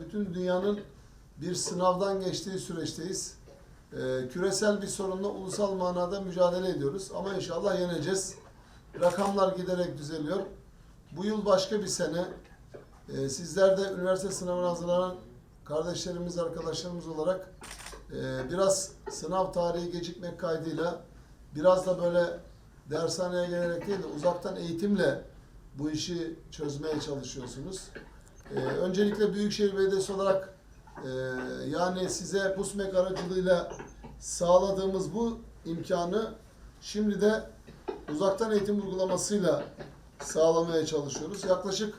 Bütün dünyanın bir sınavdan geçtiği süreçteyiz. Ee, küresel bir sorunla ulusal manada mücadele ediyoruz ama inşallah yeneceğiz. Rakamlar giderek düzeliyor. Bu yıl başka bir sene. Ee, sizler de üniversite sınavına hazırlanan kardeşlerimiz, arkadaşlarımız olarak e, biraz sınav tarihi gecikmek kaydıyla biraz da böyle dershaneye gelerek değil de uzaktan eğitimle bu işi çözmeye çalışıyorsunuz. Ee, öncelikle Büyükşehir Belediyesi olarak e, yani size PUSMEK aracılığıyla sağladığımız bu imkanı şimdi de uzaktan eğitim uygulamasıyla sağlamaya çalışıyoruz. Yaklaşık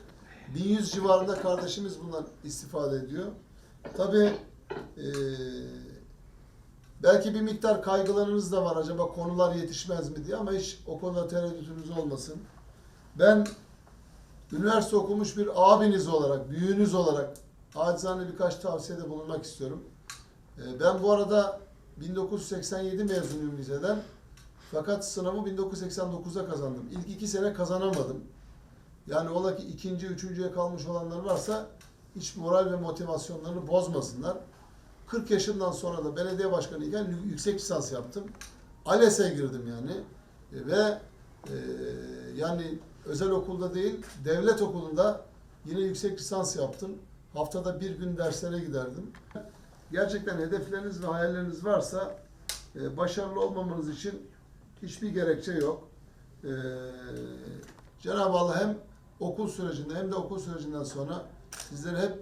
1100 civarında kardeşimiz bundan istifade ediyor. Tabii e, belki bir miktar kaygılarınız da var acaba konular yetişmez mi diye ama hiç o konuda tereddütünüz olmasın. Ben üniversite okumuş bir abiniz olarak, büyüğünüz olarak acizane birkaç tavsiyede bulunmak istiyorum. Ee, Ben bu arada 1987 mezunuyum liseden. Fakat sınavı 1989'da kazandım. İlk iki sene kazanamadım. Yani ola ki ikinci, üçüncüye kalmış olanlar varsa hiç moral ve motivasyonlarını bozmasınlar. 40 yaşından sonra da belediye başkanı iken yüksek lisans yaptım. ALES'e girdim yani. E, Ve e, yani özel okulda değil, devlet okulunda yine yüksek lisans yaptım. Haftada bir gün derslere giderdim. Gerçekten hedefleriniz ve hayalleriniz varsa e, başarılı olmamanız için hiçbir gerekçe yok. E, Cenab-ı Allah hem okul sürecinde hem de okul sürecinden sonra sizleri hep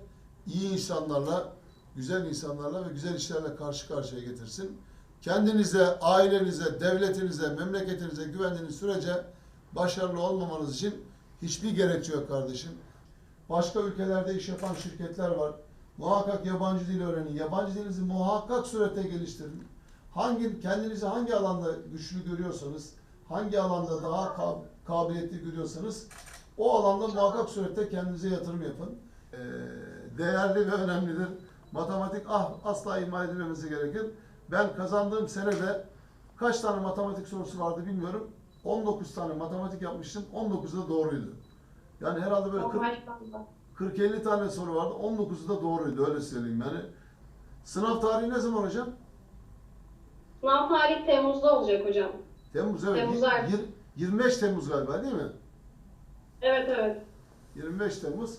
iyi insanlarla, güzel insanlarla ve güzel işlerle karşı karşıya getirsin. Kendinize, ailenize, devletinize, memleketinize güvendiğiniz sürece başarılı olmamanız için hiçbir gerekçe yok kardeşim. Başka ülkelerde iş yapan şirketler var. Muhakkak yabancı dil öğrenin. Yabancı dilinizi muhakkak surette geliştirin. Hangi kendinizi hangi alanda güçlü görüyorsanız, hangi alanda daha kab- kabiliyetli görüyorsanız o alanda muhakkak surette kendinize yatırım yapın. Ee, değerli ve önemlidir. Matematik ah, asla ihmal edilmemesi gerekir. Ben kazandığım senede kaç tane matematik sorusu vardı bilmiyorum. 19 tane matematik yapmıştım. 19'u da doğruydu. Yani herhalde böyle 40 Maşallah. 40-50 tane soru vardı. 19'u da doğruydu öyle söyleyeyim yani. Sınav tarihi ne zaman hocam? Sınav tarihi Temmuz'da olacak hocam. Temmuz evet. Yir- 25 Temmuz galiba değil mi? Evet evet. 25 Temmuz.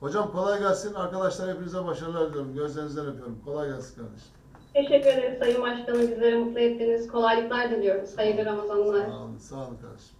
Hocam kolay gelsin. Arkadaşlar hepinize başarılar diliyorum. Gözlerinizden öpüyorum. Kolay gelsin kardeşim. Teşekkür ederiz Sayın Başkanım. Bizleri mutlu ettiniz. Kolaylıklar diliyoruz. Hayırlı Ramazanlar. Sağ olun, sağ olun kardeşim.